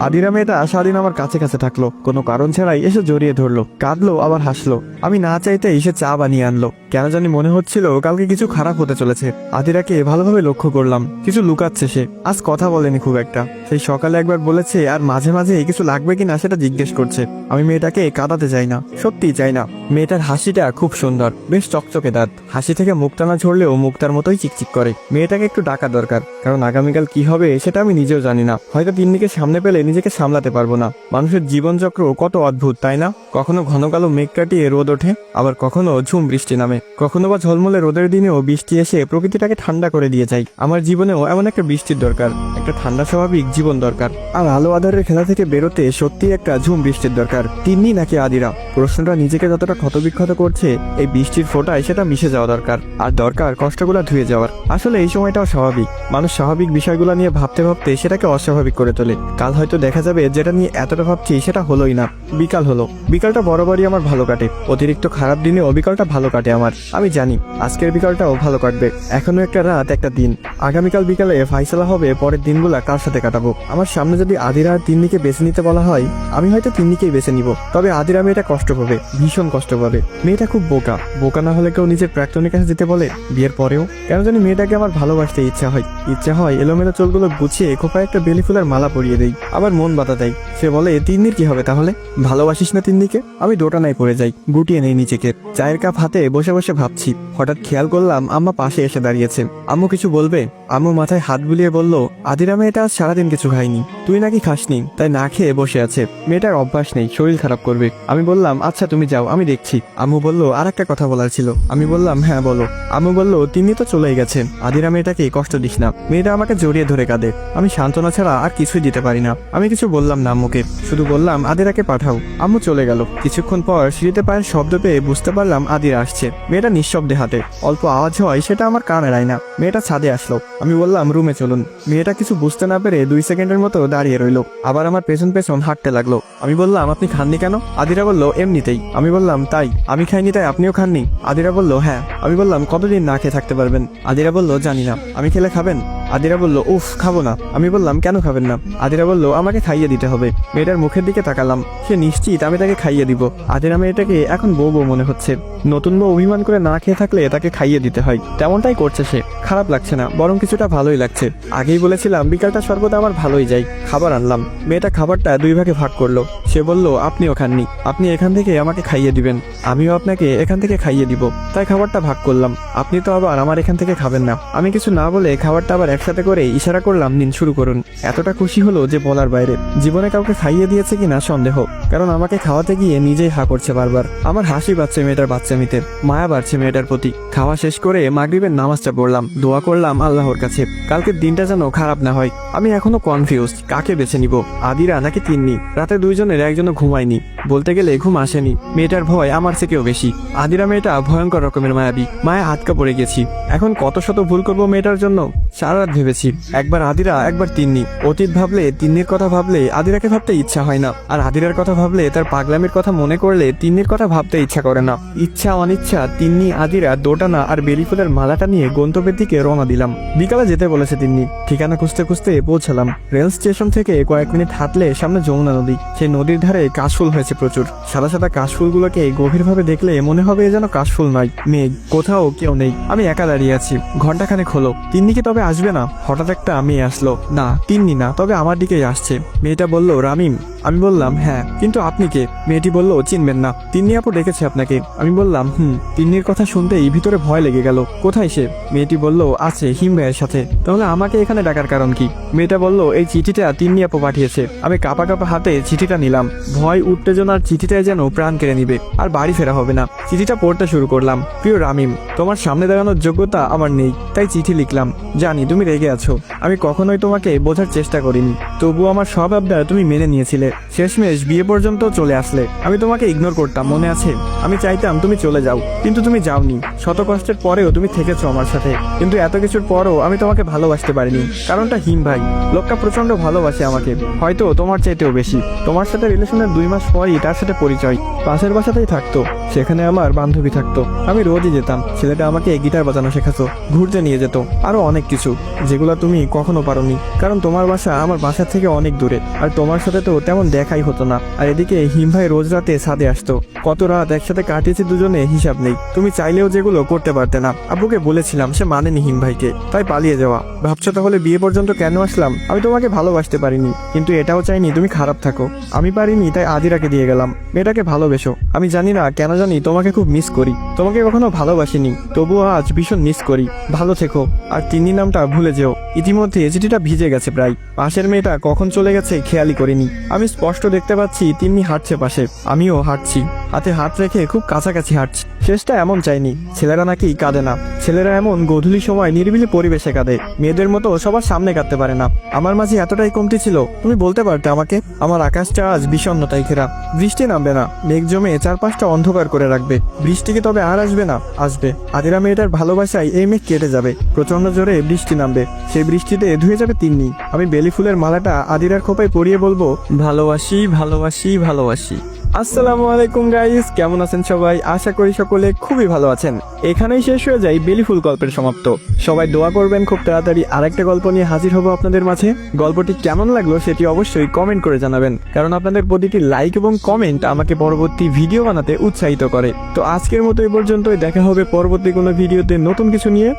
আদিরা মেয়েটা সারাদিন আমার কাছে কাছে থাকল। কোনো কারণ ছাড়াই এসে জড়িয়ে ধরলো। কাঁদলো, আবার হাসলো। আমি না চাইতে এসে চা বানিয়ে আনলো। কেন জানি মনে হচ্ছিল কালকে কিছু খারাপ হতে চলেছে। আদিরাকে ভালোভাবে লক্ষ্য করলাম। কিছু লুকাচ্ছে সে। আজ কথা বলেনি খুব একটা। সেই সকালে একবার বলেছে, আর মাঝে মাঝে কিছু লাগবে কিনা সেটা জিজ্ঞেস করছে। আমি মেয়েটাকে কাঁদাতে চাই না। সত্যিই চাই না। মেয়েটার হাসিটা খুব সুন্দর। বেশ চকচকে দাঁত। হাসি থেকে মুক্তানা ঝরলেও মুক্তার মতোই চিকচিক করে। মেয়েটাকে একটু ডাকা দরকার। কারণ আগামীকাল কি হবে সেটা আমি নিজেও জানি না। হয়তো তিন্নিকে সামনে পেলে নিজেকে সামলাতে পারব না। মানুষের জীবনচক্র কত অদ্ভুত, তাই না? কখনো ঘন কালো মেঘ কাটিয়ে রোদ ওঠে, আবার কখনো ঝুম বৃষ্টি নামে। কখনো বা ঝলমলে রোদের দিনেও বৃষ্টি এসে প্রকৃতিটাকে ঠান্ডা করে দিয়ে যায়। আমার জীবনেও এমন একটা বৃষ্টির দরকার, একটা ঠান্ডা স্বাভাবিক জীবন দরকার। আর আলো আধারের খেলা থেকে বেরোতে সত্যি একটা ঝুম বৃষ্টির দরকার। তিন্নি নাকি আদিরা? প্রশ্নটা নিজেকে যতটা ক্ষতবিক্ষত করছে, এই বৃষ্টির ফোটায় সেটা মিশে যাওয়া দরকার। আর দরকার কষ্টগুলো ধুয়ে যাওয়ার। আসলে এই সময়টাও স্বাভাবিক। মানুষ স্বাভাবিক বিষয়গুলো নিয়ে ভাবতে ভাবতে সেটাকে অস্বাভাবিক করে তোলে। কাল হয়তো দেখা যাবে যেটা নিয়ে এতটা ভাবছি সেটা হলোই না। বিকাল হলো। বিকালটা বরাবরই আমার ভালো কাটে। অতিরিক্ত খারাপ দিনেও বিকালটা ভালো কাটে আমার। আমি জানি, আজকের বিকালটাও ভালো কাটবে। এখনও একটা রাত, একটা দিন। আগামীকাল বিকালে ফাইসলা হবে, পরের দিনগুলা কার সাথে কাটাবো? আমার সামনে যদি আদিরা আর তিন্নিকে বেছে নিতে বলা হয়, আমি হয়তো তিন্নিকেই বেছে নিব। তবে আদিরা মেয়েটা কষ্ট পাবে, ভীষণ কষ্ট পাবে। মেয়েটা খুব বোকা। বোকা না হলে কেউ নিজের প্রাক্তনের কাছে যেতে বলে? বিয়ের পরেও? কেন জানি মেয়েটাকে আমার ভালোবাসতে ইচ্ছা হয়। ইচ্ছা হয় এলোমেলো চুলগুলো গুছিয়ে খোপায় একটা বেলি ফুলের মালা পরিয়ে দেই। আবার মন বাতা দেয়। সে বলে, তিন্নির কি হবে তাহলে? ভালোবাসিস না তিন্নিকে? আমি দোটানায় পড়ে যাই, গুটিয়ে নেই নিজেকে। চায়ের কাপ হাতে বসে বসে ভাবছি, হঠাৎ খেয়াল করলাম আম্মা পাশে এসে দাঁড়িয়েছে। আম্মু কিছু বলবে? আম্মু মাথায় হাত বুলিয়ে বলল, আদিরামে এটা সারাদিন কিছু খায়নি তুই নাকি খাসনি, তাই না খেয়ে বসে আছে। মেয়েটার অভ্যাস নেই, শরীর খারাপ করবে। আমি বললাম আচ্ছা তুমি যাও, আমি দেখছি। আম্মু বলল আর একটা কথা বলার ছিল। আমি বললাম হ্যাঁ বলো। আম্মু বলল তিনি তো চলেই গেছেন আদিরা মেয়েটাকে কষ্ট দিস না। মেয়েটা আমাকে জড়িয়ে ধরে কাঁদে। আমি সান্ত্বনা ছাড়া আর কিছুই দিতে পারি না। আমি কিছু বললাম না আম্মুকে। শুধু বললাম, আদিরাকে পাঠাও। আম্মু চলে গেল। কিছুক্ষণ পর সিঁড়িতে পায়ের শব্দ পেয়ে বুঝতে পারলাম আদিরা আসছে। মেয়েটা নিঃশব্দে হাতে অল্প আওয়াজ হয়, সেটা আমার কান এড়ায় না। মেয়েটা ছাদে আসলো। আমি বললাম, রুমে চলুন। মেয়েটা কিছু বুঝতে না পেরে দুই সেকেন্ডের মতো দাঁড়িয়ে রইল। আবার আমার পেছন পেছন হাঁটতে লাগল। আমি বললাম, আপনি খাননি কেন? আদিরা বলল, এমনিতেই। আমি বললাম, তাই। আমি খাইনি, তাই আপনিও খাননি? আদিরা বলল হ্যাঁ। আমি বললাম, কতদিন না খেয়ে থাকতে পারবেন? আদিরা বলল, জানি না। আমি খেলে খাবেন? আদিরা বলল, উফ, খাব না। আমি বললাম, কেন খাবেন না? আদিরা বলল, আমাকে খাইয়ে দিতে হবে। মেয়েটার মুখের দিকে তাকালাম। সে নিশ্চিত আমি তাকে খাইয়ে দিব। আদিরা মেয়েটাকে এখন বউ বউ মনে হচ্ছে। নতুন বউ অভিমান করে না খেয়ে থাকলে তাকে খাইয়ে দিতে হয়। তেমনটাই করছে সে। খারাপ লাগছে না, বরং কিছুটা ভালোই লাগছে। আগেই বলেছিলাম, বিকালটা সর্বদা আমার ভালোই যাই খাবার আনলাম। মেয়েটা খাবারটা দুই ভাগে ভাগ করল। সে বলল, আপনিও খাননি। আপনি এখান থেকে আমাকে খাইয়ে দিবেন। আমিও আপনাকে এখান থেকে খাইয়ে দিব। তাই খাবারটা ভাগ করলাম। আপনি তো আবার আমার এখান থেকে খাবেন না। আমি কিছু না বলে খাবারটা আবার একসাথে করে ইশারা করলাম নিন শুরু করুন। এতটা খুশি হলো যে বলার বাইরে। জীবনে কাউকে খাইয়ে দিয়েছে কিনা সন্দেহ, কারণ আমাকে খাওয়াতে গিয়ে নিজেই হা করছে বারবার। আমার হাসি পাচ্ছে মেয়েটার বাচ্চামিতে, মায়া বাড়ছে মেয়েটার প্রতি। খাওয়া শেষ করে মাগরিবের নামাজটা পড়লাম, দোয়া করলাম আল্লাহর কাছে। কালকের দিনটা যেন খারাপ না হয়। আমি এখনও কনফিউজ কাকে বেছে নিব? আদিরা নাকি তিন্নি? রাতে দুইজনের একজনও ঘুমায়নি। বলতে গেলে ঘুম আসেনি। মেয়েটার ভয় আমার থেকেও বেশি। আদিরা মেয়েটা ভয়ঙ্কর রকমের মায়াবী। মায়া আটকা পড়ে গেছি। এখন কত শত ভুল করব মেয়েটার জন্য? সারা ভেবেছি। একবার আদিরা, একবার তিন্নি। অতীত ভাবলে, তিন্নির কথা ভাবলে আদিরাকে ভাবতে ইচ্ছা হয় না। আর আদিরার কথা ভাবলে তার পাগলামির কথা মনে করলে তিন্নির কথা ভাবতে ইচ্ছা করে না। ইচ্ছা, অনিচ্ছা, তিন্নি, আদিরা, দোটানা আর বেলি ফুলের মালাটা নিয়ে গন্তব্যের দিকে রওনা দিলাম। বিকালে যেতে বলেছে তিন্নি। ঠিকানা খুঁজতে খুঁজতে পৌঁছালাম। রেল স্টেশন থেকে কয়েক মিনিট হাঁটলে সামনে যমুনা নদী। সেই নদীর ধারে কাশফুল হয়েছে প্রচুর। সাদা সাদা কাশফুলগুলোকে গভীরভাবে দেখলে মনে হবে যেন কাশফুল নয়। মেঘ, কোথাও কেউ নেই। আমি একা দাঁড়িয়ে আছি। ঘন্টাখানেক হলো। তিন্নি কি তবে আসবে না? হঠাৎ একটা মেয়ে আসলো। না, তিন্নি না, তবে আমার দিকেই আসছে। মেয়েটা বলল, রামিম। আমি বললাম হ্যাঁ। কিন্তু আপনি কে? মেয়েটি বলল, চিনবেন না। তিন্নি আপু ডেকেছে আপনাকে। আমি বললাম, হুম। তিন্নির কথা শুনতেই ভিতরে ভয় লেগে গেল। কোথায় সে? মেয়েটি বলল, আছে, হিম ভাইয়ের সাথে। তাহলে আমাকে এখানে ডাকার কারণ কি? মেয়েটা বলল, এই চিঠিটা তিন্নি আপু পাঠিয়েছে। আমি কাপা কাপা হাতে চিঠিটা নিলাম। ভয়, উত্তেজনার চিঠিটায় যেন প্রাণ কেড়ে নিবে। আর বাড়ি ফেরা হবে না। চিঠিটা পড়তে শুরু করলাম। প্রিয় রামিম, তোমার সামনে দাঁড়ানোর যোগ্যতা আমার নেই, তাই চিঠি লিখলাম। জানি, তুমি রেগে আছো। আমি কখনোই তোমাকে বোঝার চেষ্টা করিনি। তবু আমার সব আবদার তুমি মেনে নিয়েছিলে। শেষমেশ বিয়ে পর্যন্ত চলে আসলে। আমি তোমাকে ইগনোর করতাম, মনে আছে? আমি চাইতাম তুমি চলে যাও, কিন্তু তুমি যাওনি। শত কষ্টের পরেও তুমি থেকেছো আমার সাথে। কিন্তু এত কিছুর পরও আমি তোমাকে ভালোবাসতে পারিনি। কারণটা হিম ভাই। লোকটা প্রচণ্ড ভালোবাসে আমাকে। হয়তো তোমার চাইতেও বেশি। তোমার সাথে রিলেশনের দুই মাস পরই তার সাথে পরিচয়। পাশের বাসাতেই থাকতো। সেখানে আমার বান্ধবী থাকতো। আমি রোজই যেতাম। ছেলেটা আমাকে গিটার বাজানো শেখাতো, ঘুরতে নিয়ে যেত, আরও অনেক কিছু। যেগুলো তুমি কখনো পারোনি। কারণ তোমার বাসা আমার বাসার থেকে অনেক দূরে। আর তোমার সাথে তো তেমন দেখাই হতো না। আর এদিকে হিম ভাই রোজ রাতে ছাদে আসতো। কত রাত একসাথে কাটিয়েছি দুজনে হিসাব নেই। তুমি চাইলেও যেগুলো করতে পারতে না। আব্বুকে বলেছিলাম সে মানেনি হিম ভাইকে। তাই পালিয়ে যাওয়া। ভাবছ তাহলে বিয়ে পর্যন্ত কেন আসলাম? আমি তোমাকে ভালোবাসতে পারিনি। কিন্তু এটাও চাইনি তুমি খারাপ থাকো। আমি পারিনি, তাই আদিরাকে দিয়ে গেলাম। মেয়েটাকে ভালোবেসো। আমি জানি না, কেন জানি তোমাকে খুব মিস করি। তোমাকে কখনো ভালোবাসিনি। তবুও আজ ভীষণ মিস করি। ভালো থেকো। আর তিনি নামটা ভুলে যেও ইতিমধ্যে চিঠিটা ভিজে গেছে প্রায়। পাশের মেয়েটা কখন চলে গেছে খেয়ালি করিনি। আমি স্পষ্ট দেখতে পাচ্ছি তিন্নি হাঁটছে পাশে। আমিও হাঁটছি। হাতে হাত রেখে খুব কাছাকাছি হাঁটছি। শেষটা এমন চাইনি। ছেলেরা নাকি কাঁদে না। ছেলেরা এমন গধূলি সময় নিরিবিলি পরিবেশে কাঁদে। মেয়েদের মতো সবার সামনে কাঁদতে পারে না। আমার মাঝে এতটাই কমতি ছিল, তুমি বলতে পারতে আমাকে? আমার আকাশটা আজ বিষণ্ণতায় ঘেরা। বৃষ্টি নামবে না। মেঘ জমে চারপাশটা অন্ধকার করে রাখবে। বৃষ্টি কি তবে আর আসবে না? আসবে। আদিরা মেয়েটার ভালোবাসায় এই মেঘ কেটে যাবে। প্রচণ্ড জোরে বৃষ্টি নামবে। সেই বৃষ্টিতে ধুয়ে যাবে তিন্নি। আমি বেলি ফুলের মালাটা আদিরার খোপায় পরিয়ে বলব, ভালোবাসি ভালোবাসি ভালোবাসি। আসসালামু আলাইকুম গাইস কেমন আছেন সবাই? আশা করি সকলে খুবই ভালো আছেন। এখানেই শেষ হয়ে যায় বেলিফুল গল্পের সমাপ্ত। সবাই দোয়া করবেন, খুব তাড়াতাড়ি আরেকটা গল্প নিয়ে হাজির হব আপনাদের মাঝে। গল্পটি কেমন লাগল সেটি অবশ্যই কমেন্ট করে জানাবেন, কারণ আপনাদের প্রতিটি লাইক এবং কমেন্ট আমাকে পরবর্তী ভিডিও বানাতে উৎসাহিত করে। তো আজকের মতো এই পর্যন্তই, দেখা হবে পরবর্তী কোনো ভিডিওতে নতুন কিছু নিয়ে।